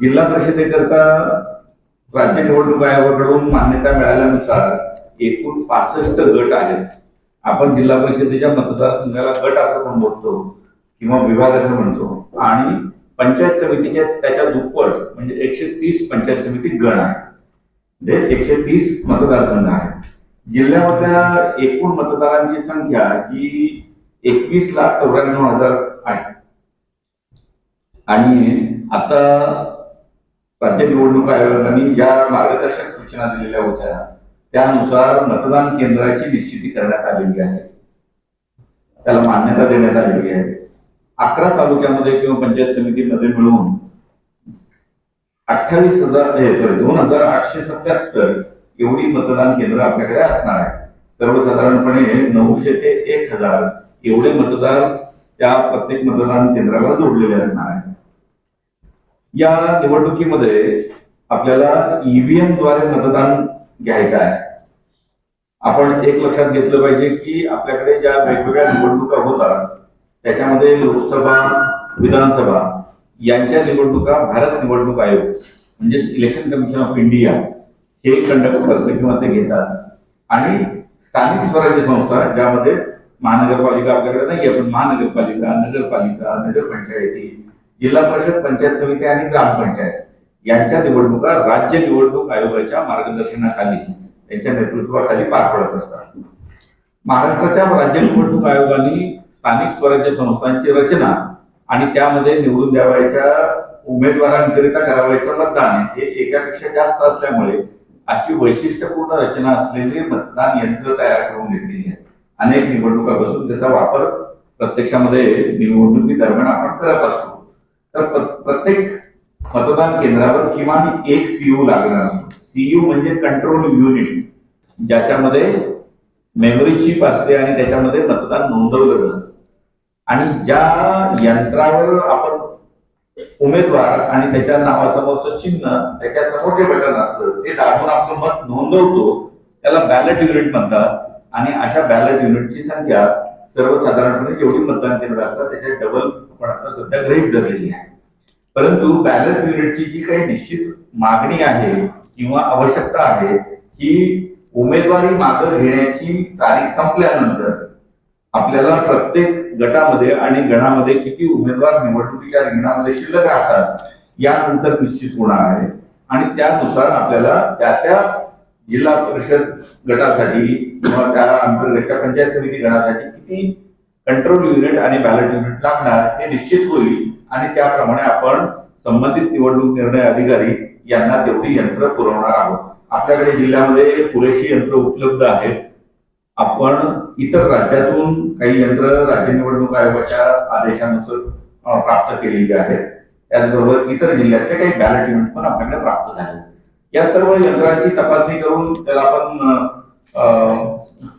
जिल्हा परिषदेकरता राज्य निवडणूक आयोगाकडून मान्यता मिळाल्यानुसार एकूण पासष्ट गट आहेत. आपण जिल्हा परिषदेच्या मतदारसंघाला गट असं संबोधतो किंवा विभाग असं म्हणतो. आणि पंचायत समितीच्या त्याच्या दुप्पट म्हणजे एकशे तीस पंचायत समिती गण आहे म्हणजे एकशे तीस मतदारसंघ आहे जिल्ह्यामधल्या एकूण मतदारांची संख्या ही एकवीस लाख चौऱ्याण्णव हजार आहे. आणि आता राज्य निवडणूक आयोगाने ज्या मार्गदर्शक सूचना दिलेल्या होत्या त्यानुसार मतदान केंद्राची निश्चिती करण्यात आलेली आहे. त्याला मान्यता देण्यात आलेली आहे. अकरा तालुक्यामध्ये किंवा पंचायत समितीमध्ये मिळून अठ्ठावीस हजार हे सॉरी दोन हजार आठशे सत्याहत्तर एवढी मतदान केंद्र आपल्याकडे असणार आहे. सर्वसाधारणपणे नऊशे ते एक हजार एवढे मतदार त्या प्रत्येक मतदान केंद्राला जोडलेले असणार आहे. या निवडणुकीमध्ये आपल्याला ईव्हीएमद्वारे मतदान घ्यायचं आहे. आपण एक लक्षात घेतलं पाहिजे की आपल्याकडे ज्या वेगवेगळ्या निवडणुका होतात त्याच्यामध्ये लोकसभा विधानसभा यांच्या निवडणुका भारत निवडणूक आयोग म्हणजे इलेक्शन कमिशन ऑफ इंडिया हे कंडक्ट करते किंवा ते घेतात. आणि स्थानिक स्वराज्य संस्था ज्यामध्ये महानगरपालिका आपल्याकडे नाही पण महानगरपालिका नगरपालिका नगरपंचायती जिल्हा परिषद पंचायत समिती आणि ग्रामपंचायत यांच्या निवडणुका राज्य निवडणूक आयोगाच्या मार्गदर्शनाखाली त्यांच्या नेतृत्वाखाली पार पडत असतात. महाराष्ट्राच्या राज्य निवडणूक आयोगाने स्थानिक स्वराज्य संस्थांची रचना आणि त्यामध्ये निवडून द्यावायच्या उमेदवारांकरिता करावायचं मतदान हे एकापेक्षा जास्त असल्यामुळे अशी वैशिष्ट्यपूर्ण रचना असलेली मतदान यंत्र तयार करून घेतलेली आहे. अनेक निवडणुका बसून त्याचा वापर प्रत्यक्षामध्ये निवडणुकी दरम्यान आपण करत असतो. प्रत्येक मतदान केंद्रावर किमान एक सीयू लागणार असतो सीयू म्हणजे कंट्रोल युनिट ज्याच्यामध्ये मेमरी चिप असते आणि त्याच्यामध्ये मतदान नोंदवलं जातं. आणि ज्या यंत्रावर आपण उमेदवार आणि त्याच्या नावासमोरचं चिन्ह त्याच्यासमोर जे बटन असतं ते दाबून आपलं मत नोंदवतो त्याला बॅलेट युनिट म्हणतात. आणि अशा बॅलेट युनिटची संख्या सर्वसाधारणपणे जेवढी मतदान केंद्र असतात त्याच्या डबल आपण आता सध्या गृहीत धरलेली आहे. परंतु बॅलन्स युनिटची जी काही निश्चित मागणी आहे किंवा आवश्यकता आहे ही उमेदवारी मागे घेण्याची तारीख संपल्यानंतर आपल्याला प्रत्येक गटामध्ये आणि गणामध्ये किती उमेदवार निवडणुकीच्या रिंगणामध्ये शिल्लक राहतात यानंतर निश्चित होणार आहे. आणि त्यानुसार आपल्याला त्या त्या जिल्हा परिषद गटासाठी किंवा त्या अंतर्गतच्या पंचायत समिती गणासाठी किती कंट्रोल युनिट आणि बॅलेट युनिट लागणार हे निश्चित होईल आणि त्याप्रमाणे आपण संबंधित निवडणूक निर्णय अधिकारी यांना तेवढी यंत्र पुरवणार आहोत. आपल्याकडे जिल्ह्यामध्ये पुरेशी यंत्र उपलब्ध आहेत. आपण इतर राज्यातून काही यंत्र राज्य निवडणूक आयोगाच्या आदेशानुसार प्राप्त केलेली आहेत. त्याचबरोबर इतर जिल्ह्यातले काही बॅलेट युनिट पण आपल्याकडे प्राप्त झाले. या सर्व यंत्रांची तपासणी करून त्याला आपण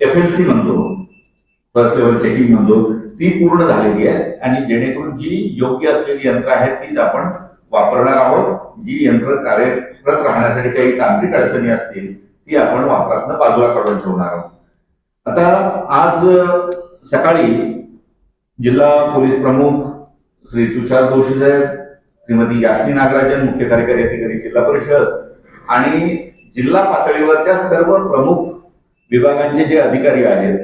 एफ एल सी म्हणतो. फर्स्ट लेवल चेकिंग म्हणतो ती पूर्ण झालेली आहे. आणि जेणेकरून जी योग्य असलेली यंत्र आहेत तीच आपण वापरणार आहोत. जी यंत्र कार्यरत राहण्यासाठी काही तांत्रिक अडचणी असतील ती आपण वापरातनं बाजूला काढून ठेवणार आहोत. आता आज सकाळी जिल्हा पोलीस प्रमुख श्री तुषार जोशी साहेब श्रीमती यास्मी नागराजन मुख्य कार्यकारी अधिकारी जिल्हा परिषद आणि जिल्हा पातळीवरच्या सर्व प्रमुख विभागांचे जे अधिकारी आहेत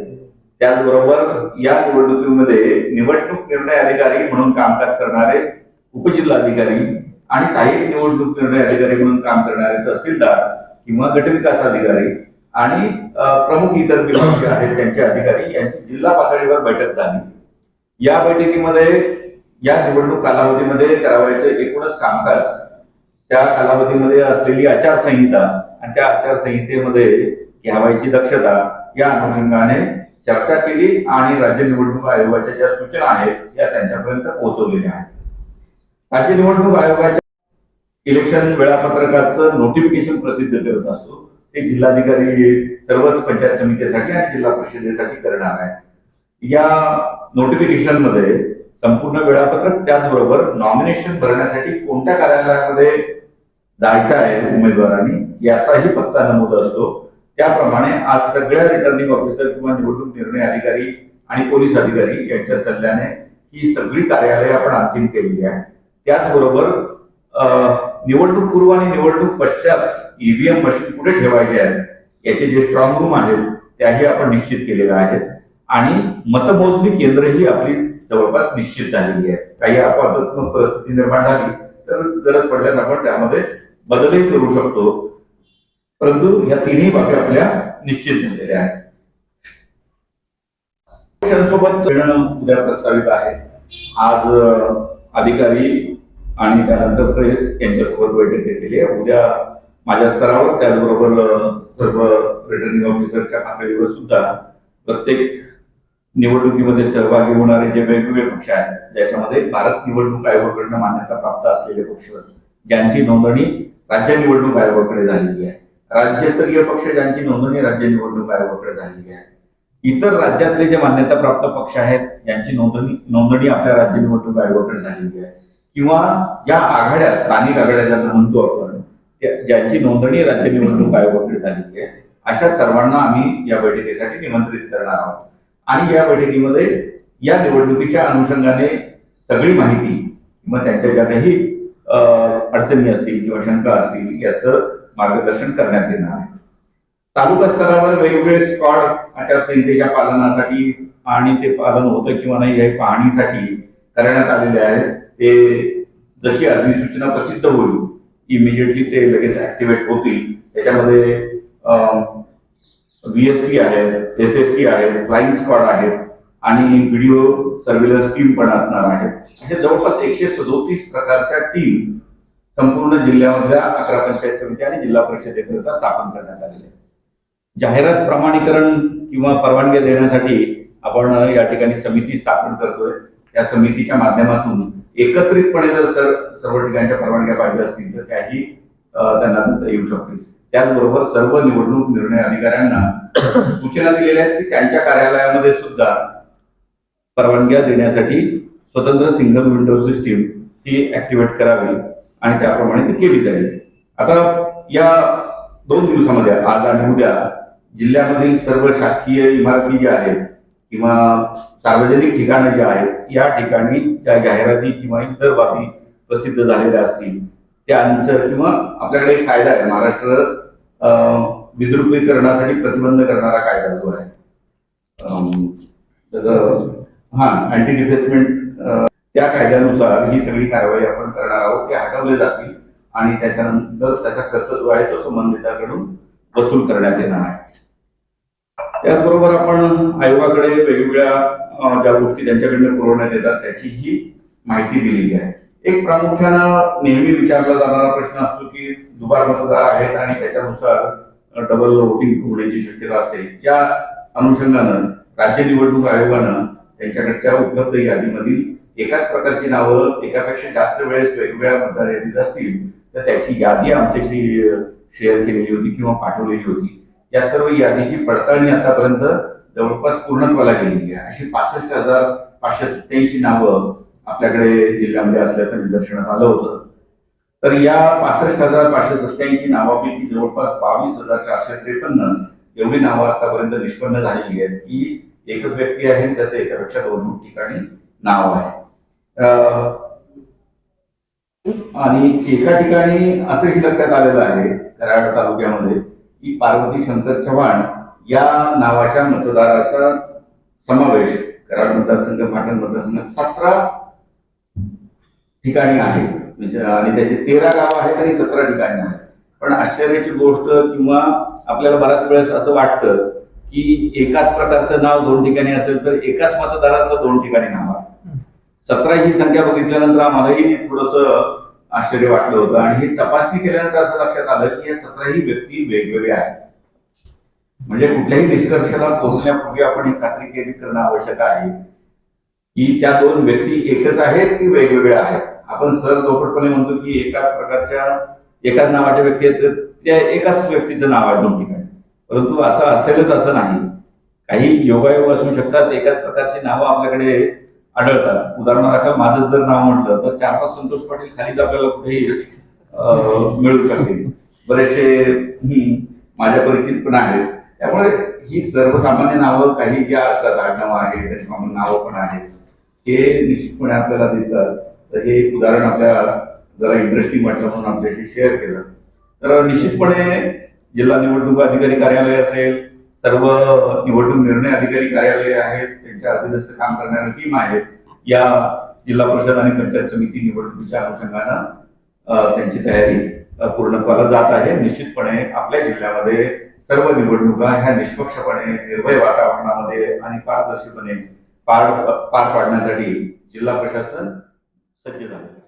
त्याचबरोबर या निवडणुकीमध्ये निवडणूक निर्णय अधिकारी म्हणून कामकाज करणारे उपजिल्हाधिकारी आणि सहाय्यक निवडणूक निर्णय अधिकारी म्हणून काम करणारे तहसीलदार किंवा गटविकास अधिकारी आणि प्रमुख इतर विभाग जे आहेत त्यांचे अधिकारी यांची जिल्हा पातळीवर बैठक झाली. या बैठकीमध्ये या निवडणूक कालावधीमध्ये करावायचे एकूणच कामकाज त्या कालावधीमध्ये असलेली आचारसंहिता आणि त्या आचारसंहितेमध्ये घ्यावायची दक्षता या अनुषंगाने चर्चा केली आणि राज्य निवडणूक आयोगाच्या ज्या सूचना आहेत या त्यांच्यापर्यंत पोहोचवलेल्या आहेत. राज्य निवडणूक आयोगाच्या इलेक्शन वेळापत्रकाचं नोटिफिकेशन प्रसिद्ध करत असतो. ते जिल्हाधिकारी सर्वच पंचायत समितीसाठी आणि जिल्हा परिषदेसाठी करणार आहे. या नोटिफिकेशनमध्ये संपूर्ण वेळापत्रक त्याचबरोबर नॉमिनेशन भरण्यासाठी कोणत्या कार्यालयामध्ये जायचं आहे उमेदवारांनी याचाही पत्ता नमूद असतो. त्याप्रमाणे आज सगळ्या रिटर्निंग ऑफिसर किंवा निवडणूक निर्णय अधिकारी आणि पोलीस अधिकारी यांच्या सल्ल्याने ही सगळी कार्यालये आपण अंतिम केलेली आहे त्याचबरोबर निवडणूक पूर्व आणि निवडणूक पश्चात ईव्हीएम मशीन कुठे ठेवायचे आहेत? याचे जे स्ट्रॉंग रूम आहेत त्याही आपण निश्चित केलेल्या आहेत. आणि मतमोजणी केंद्र ही आपली जवळपास निश्चित झालेली आहे काही अपवादात्मक परिस्थिती निर्माण झाली तर गरज पडल्यास आपण त्यामध्ये बदलही करू शकतो. परंतु या तिन्ही बाबी आपल्या निश्चित झालेल्या आहेत. सोबत उद्या प्रस्तावित आहे. आज अधिकारी आणि त्यानंतर प्रेस यांच्यासोबत बैठक घेतलेली आहे. उद्या माझ्या स्तरावर त्याचबरोबर सर्व रिटर्निंग ऑफिसरच्या पातळीवर सुद्धा प्रत्येक निवडणुकीमध्ये सहभागी होणारे जे वेगवेगळे पक्ष आहेत ज्याच्यामध्ये भारत निवडणूक आयोगाकडनं मान्यता प्राप्त असलेले पक्ष ज्यांची नोंदणी राज्य निवडणूक आयोगाकडे झालेली आहे. राज्यस्तरीय पक्ष ज्यांची नोंदणी राज्य निवडणूक आयोगाकडे झालेली आहे. इतर राज्यातले जे मान्यताप्राप्त पक्ष आहेत ज्यांची नोंदणी नोंदणी आपल्या राज्य निवडणूक आयोगाकडे झालेली आहे. किंवा ज्या आघाड्या स्थानिक आघाड्या ज्यांना म्हणतो आपण ज्यांची नोंदणी राज्य निवडणूक आयोगाकडे झालेली आहे अशा सर्वांना आम्ही या बैठकीसाठी निमंत्रित करणार आहोत. आणि या बैठकीमध्ये या निवडणुकीच्या अनुषंगाने सगळी माहिती किंवा त्यांच्या ज्या काही अडचणी असतील किंवा शंका असतील याचं मार्गदर्शन करण्यात येणार आहे. तालुका स्तरावर वेगवेगळे स्कॉड आचारसंहितेच्या पालनासाठी आणि ते पालन होतं किंवा नाही हे पाहणीसाठी करण्यात आलेले आहेत. ते जशी अधिसूचना प्रसिद्ध होईल इमिजिएटली ते लगेच ऍक्टिव्हेट होतील. त्याच्यामध्ये व्हीएसटी आहेत एस एस टी आहेत फ्लाईंग स्क्वॉड आहेत आणि व्हिडिओ सर्व्हिलन्स टीम पण असणार आहेत. अशा जवळपास एकशे सदोतीस प्रकारच्या टीम संपूर्ण जिल्ह्यामधल्या अकरा पंचायत समिती आणि जिल्हा परिषदेकरिता स्थापन करण्यात आलेले जाहिरात प्रमाणीकरण किंवा परवानगी देण्यासाठी आपण या ठिकाणी समिती स्थापन करतोय. त्या समितीच्या माध्यमातून एकत्रितपणे जर सर सर्व ठिकाणच्या परवानग्या पाहिजे असतील तर त्याही त्यांना येऊ शकतील. त्याचबरोबर सर्व निवडणूक निर्णय अधिकाऱ्यांना सूचना दिलेल्या आहेत की त्यांच्या कार्यालयामध्ये सुद्धा परवानग्या देण्यासाठी स्वतंत्र सिंगल विंडो सिस्टीम ही ऍक्टिव्हेट करावी. आणि त्याप्रमाणे ती केली जाईल. आता या दोन दिवसामध्ये आज आणि उद्या जिल्ह्यामधील सर्व शासकीय इमारती ज्या आहेत किंवा सार्वजनिक ठिकाणं जी आहेत या ठिकाणी त्या जाहिराती किंवा इतर बाबी प्रसिद्ध झालेल्या असतील त्यांचं किंवा आपल्याकडे एक कायदा आहे महाराष्ट्र विद्रुपीकरणासाठी प्रतिबंध करणारा कायदा जो आहे. हा अँटी डिफेसमेंट त्या कायद्यानुसार ही सगळी कारवाई आपण करणार आहोत ते हटवले जातील आणि त्याच्यानंतर त्याचा खर्च जो आहे तो संबंधिताकडून वसूल करण्यात येणार आहे. त्याचबरोबर आपण आयोगाकडे वेगवेगळ्या ज्या गोष्टी त्यांच्याकडनं पुरवण्यात येतात त्याचीही माहिती दिलेली आहे. एक प्रामुख्यानं नेहमी विचारला जाणारा प्रश्न असतो की दुबार मतदार आहेत आणि त्याच्यानुसार डबल वोटिंग होण्याची शक्यता असते. या अनुषंगानं राज्य निवडणूक आयोगानं त्यांच्याकडच्या उपलब्ध यादीमधील एकाच प्रकारची नावं एकापेक्षा जास्त वेळेस वेगवेगळ्या मतदार यादीत असतील तर त्याची यादी आमच्याशी शेअर केलेली होती किंवा पाठवलेली होती या सर्व यादीची पडताळणी आतापर्यंत जवळपास पूर्णत्वाला गेलेली आहे. अशी पासष्ट हजार पाचशे सत्याऐंशी नावं आपल्याकडे जिल्ह्यामध्ये असल्याचं निदर्शनास आलं होतं. तर या पासष्ट हजार पाचशे सत्याऐंशी नावापैकी जवळपास बावीस हजार चारशे त्रेपन्न एवढी नावं आतापर्यंत निष्पन्न झालेली आहेत की एकच व्यक्ती आहे त्याचं एकापेक्षा दोन ठिकाणी नाव आहे. आणि एका ठिकाणी असंही लक्षात आलेलं आहे कराड तालुक्यामध्ये की पार्वती शंकर चव्हाण या नावाच्या मतदाराचा समावेश कराड मतदारसंघ पाटण मतदारसंघ सतरा ठिकाणी आहे. म्हणजे आणि त्याचे तेरा गाव आहेत आणि सतरा ठिकाणी आहेत. पण आश्चर्याची गोष्ट किंवा आपल्याला बऱ्याच वेळेस असं वाटतं की एकाच प्रकारचं नाव दोन ठिकाणी असेल तर एकाच मतदाराचं दोन ठिकाणी नाव सतरा ही संख्या बघितल्यानंतर आम्हालाही थोडस आश्चर्य वाटलं होतं. आणि हे तपासणी केल्यानंतर असं लक्षात आलं की या सतराही व्यक्ती वेगवेगळ्या आहेत. म्हणजे कुठल्याही निष्कर्षाला पोहोचण्यापूर्वी आपण ही खात्री केली करणं आवश्यक आहे की त्या दोन व्यक्ती एकच आहेत की वेगवेगळ्या आहेत. आपण सरळ चौपटपणे म्हणतो की एकाच प्रकारच्या एकाच नावाच्या व्यक्ती आहेत त्या एकाच व्यक्तीचं नाव आहे दोन ठिकाणी. परंतु असं असेलच असं नाही. काही योगायोग असू शकतात एकाच प्रकारची नावं आपल्याकडे आढळतात. उदाहरणार्थ माझं जर नाव म्हटलं तर चार पाच संतोष पाटील खालीच आपल्याला कुठेही मिळू शकतील. बरेचसे माझ्या परिचित पण आहेत. त्यामुळे ही सर्वसामान्य नावं काही ज्या असतात आडनावं आहेत त्याची कॉमन नावं पण आहेत. हे निश्चितपणे आपल्याला दिसतात. तर हे उदाहरण आपल्या जरा इंटरेस्टिंग वाटलं म्हणून आपल्याशी शेअर केलं. तर निश्चितपणे जिल्हा निवडणूक अधिकारी कार्यालय असेल सर्व निवडणूक निर्णय अधिकारी कार्यालय आहेत त्यांच्या अधीनस्थ काम करणाऱ्या टीम आहेत. या जिल्हा परिषद आणि पंचायत समिती निवडणुकीच्या अनुषंगानं त्यांची तयारी पूर्णत्वाला जात आहे. निश्चितपणे आपल्या जिल्ह्यामध्ये सर्व निवडणुका ह्या निष्पक्षपणे निर्भय वातावरणामध्ये आणि पारदर्शीपणे पार पार पाडण्यासाठी जिल्हा प्रशासन सज्ज झाले